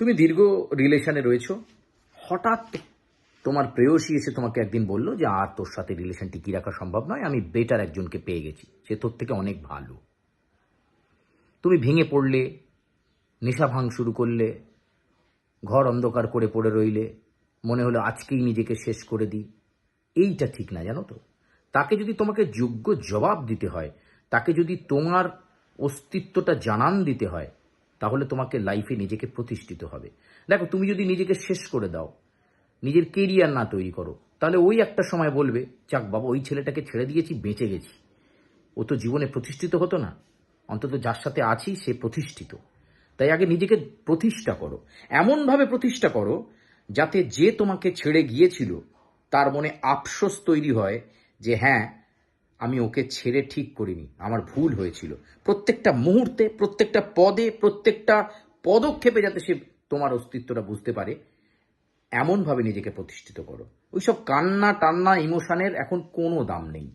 তুমি দীর্ঘ রিলেশনে রয়েছো। হঠাৎ তোমার প্রেয়সী এসে তোমাকে একদিন বলল যে, আর তোর সাথে রিলেশন টিকিয়ে রাখা সম্ভব নয়? আমি বেটার একজনকে পেয়ে গেছি। সে তোর থেকে অনেক ভালো। তুমি ভেঙে পড়লে, নেশা ভাঙ শুরু করলে, ঘর অন্ধকার করে পড়ে রইলে, মনে হলো আজকেই নিজেকে শেষ করে দিই। এইটা ঠিক না, জানো তো? তাকে যদি তোমাকে যোগ্য জবাব দিতে হয়, তাকে যদি তোমার অস্তিত্বটা জানান দিতে হয় তাহলে তোমাকে লাইফে নিজেকে প্রতিষ্ঠিত হবে। দেখো, তুমি যদি নিজেকে শেষ করে দাও, নিজের কেরিয়ার না তৈরি করো, তাহলে ওই একটা সময় বলবে, যাক বাবা, ওই ছেলেটাকে ছেড়ে দিয়েছি, বেঁচে গেছি। ও তো জীবনে প্রতিষ্ঠিত হতো না। অন্তত যার সাথে আছি, সে প্রতিষ্ঠিত। তাই আগে নিজেকে প্রতিষ্ঠা করো। এমনভাবে প্রতিষ্ঠা করো, যাতে যে তোমাকে ছেড়ে গিয়েছিল, তার মনে আফসোস তৈরি হয় যে হ্যাঁ আমি ওকে ছেড়ে ঠিক করিনি। আমার ভুল হয়েছিল। প্রত্যেকটা মুহূর্তে, প্রত্যেকটা পদে, প্রত্যেকটা পদক্ষেপে যাতে সে তোমার অস্তিত্বটা বুঝতে পারে, এমনভাবে নিজেকে প্রতিষ্ঠিত করো। ওইসব কান্না টান্না ইমোশনের এখন কোনো দাম নেই।